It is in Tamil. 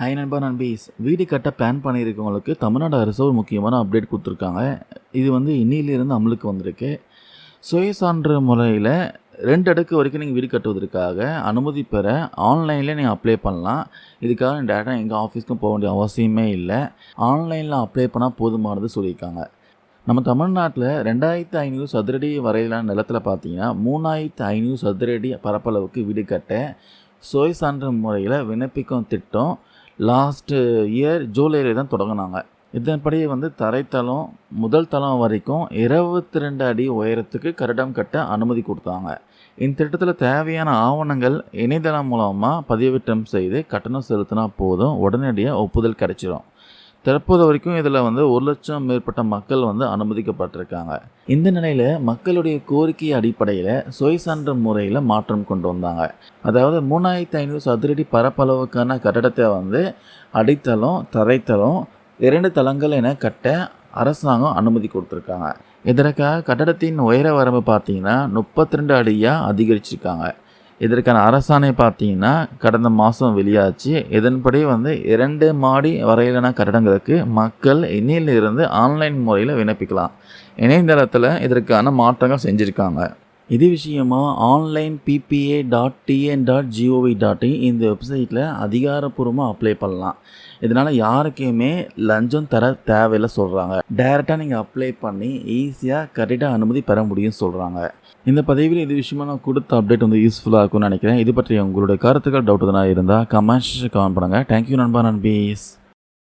ஹை நண்பா நண்பீஸ் வீடு கட்ட பிளான் பண்ணியிருக்கவங்களுக்கு தமிழ்நாடு அரசு ஒரு முக்கியமான அப்டேட் கொடுத்துருக்காங்க. இது வந்து இன்னிலிருந்து அமலுக்கு வந்திருக்கு. சுய சான்று முறையில் ரெண்டு அடுக்கு வரைக்கும் நீங்கள் வீடு கட்டுவதற்காக அனுமதி பெற ஆன்லைனில் நீங்கள் அப்ளை பண்ணலாம். இதுக்காக டேரெக்டாக எங்கள் ஆஃபீஸ்க்கும் போக வேண்டிய அவசியமே இல்லை. ஆன்லைனில் அப்ளை பண்ணால் போதுமானது சொல்லியிருக்காங்க. நம்ம தமிழ்நாட்டில் ரெண்டாயிரத்து ஐநூறு சதுரடி வரையிலான நிலத்தில் பார்த்தீங்கன்னா மூணாயிரத்து ஐநூறு சதுரடி பரப்பளவுக்கு வீடு கட்ட சுய சான்று முறையில் விண்ணப்பிக்கும் திட்டம் லாஸ்ட்டு இயர் ஜூலையில் தான் தொடங்கினாங்க. இதன்படி வந்து தரைத்தளம் முதல் தளம் வரைக்கும் இருபத்தி ரெண்டு அடி உயரத்துக்கு கட்டடம் கட்ட அனுமதி கொடுத்தாங்க. இந்த திட்டத்தில் தேவையான ஆவணங்கள் இணையதளம் மூலமாக பதிவேற்றம் செய்து கட்டணம் செலுத்தினா போதும் உடனடியாக ஒப்புதல் கிடைச்சிடும் தற்போது வரைக்கும் இதில் வந்து ஒரு லட்சம் மேற்பட்ட மக்கள் வந்து அனுமதிக்கப்பட்டிருக்காங்க. இந்த நிலையில் மக்களுடைய கோரிக்கை அடிப்படையில் சுய சான்று முறையில் மாற்றம் கொண்டு வந்தாங்க. அதாவது மூணாயிரத்தி ஐநூறு சதுரடி பரப்பளவுக்கான கட்டடத்தை வந்து அடித்தளம் தரைத்தளம் இரண்டு தளங்கள் என கட்ட அரசாங்கம் அனுமதி கொடுத்துருக்காங்க. இதற்காக கட்டடத்தின் உயர வரம்பு பார்த்தீங்கன்னா முப்பத்தி ரெண்டு அடியாக அதிகரிச்சிருக்காங்க. இதற்கான அரசாணை பார்த்தீங்கன்னா கடந்த மாதம் வெளியாச்சு. இதன்படி வந்து இரண்டு மாடி வரையிலான கட்டடங்களுக்கு மக்கள் இன்னிலிருந்து ஆன்லைன் முறையில் விண்ணப்பிக்கலாம். இணையதளத்தில் இதற்கான மாற்றங்கள் செஞ்சுருக்காங்க. இது விஷயமா online PPA dot TN dot GOV dot in இந்த வெப்சைட்டில் அதிகாரப்பூர்வமாக அப்ளை பண்ணலாம். இதனால் யாருக்குமே லஞ்சம் தர தேவையில்லை சொல்கிறாங்க டைரெக்டாக நீங்கள் அப்ளை பண்ணி ஈஸியாக கரெக்டாக அனுமதி பெற முடியும்னு சொல்கிறாங்க இந்த பதிவில் இது விஷயமா நான் கொடுத்த அப்டேட் வந்து யூஸ்ஃபுல்லாக இருக்கும்னு நினைக்கிறேன். இது பற்றி உங்களுடைய கருத்துக்கள் டவுட் எதனா இருந்தால் கமெண்ட்ஸ் கமெண்ட் பண்ணுங்கள் தேங்க்யூ நண்பா நண்பீஸ்.